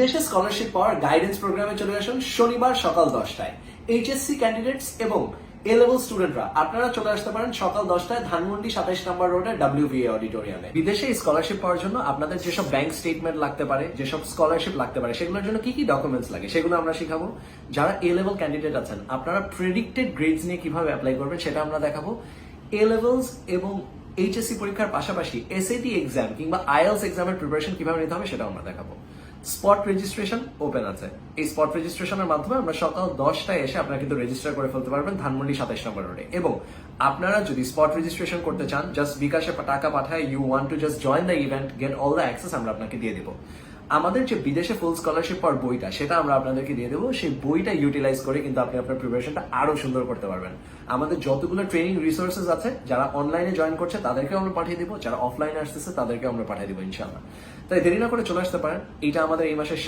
বিদেশে স্কলারশিপ পাওয়ার গাইডেন্স প্রোগ্রামে চলে আসুন শনিবার সকাল দশটায়। এইচএসসি ক্যান্ডিডেটস এবং এ লেভেল স্টুডেন্টরা আপনারা চলে আসতে পারেন সকাল দশটায় ধানমন্ডি সাতাইশ নম্বর রোডে ডাব্লিউবিএ অডিটোরিয়ামে বিদেশে স্কলারশিপ পাওয়ার জন্য আপনাদের যেসব ব্যাংক স্টেটমেন্ট লাগতে পারে, যেসব স্কলারশিপ লাগতে পারে, সেগুলোর জন্য কি কি ডকুমেন্টস লাগে, সেগুলো আমরা শিখাবো। যারা এ লেভেল ক্যান্ডিডেট আছেন, আপনারা প্রেডিক্টেড গ্রেডস নিয়ে কীভাবে অ্যাপ্লাই করবেন সেটা আমরা দেখাবো। এ লেভেলস এবং এইচএসসি পরীক্ষার পাশাপাশি এসএটি এক্সাম কিংবা আইএলস এক্সামের প্রিপারেশন কীভাবে নিতে হবে সেটা আমরা দেখাবো। স্পট রেজিস্ট্রেশন ওপেন আছে। এই স্পট রেজিস্ট্রেশনের মাধ্যমে আমরা সকাল দশটায় এসে আপনারা কিন্তু রেজিস্টার করে ফেলতে পারবেন ধানমন্ডি সাতাইশ নম্বর রোডে এবং আপনারা যদি স্পট রেজিস্ট্রেশন করতে চান জাস্ট বিকাশে টাকা পাঠায় you want to just join the event get all the access আমরা আপনাকে দিয়ে দেবো। আমাদের যে বিদেশে ফুল স্কলারশিপ পাওয়ার বইটা, সেটা আমরা আপনাদেরকে দিয়ে দেবো। সেই বইটা ইউটিলাইজ করে কিন্তু আপনি আপনার প্রিপারেশনটা আরও সুন্দর করতে পারবেন। আমাদের যতগুলো ট্রেনিং রিসোর্সেস আছে, যারা অনলাইনে জয়েন করছে, তাদেরকেও আমরা পাঠিয়ে দিব। যারা অফলাইনে আসতেছে তাদেরকে আমরা পাঠিয়ে দিব ইনশাল্লাহ তাই দেরি না করে চলে আসতে পারেন। এটা আমাদের এই মাসের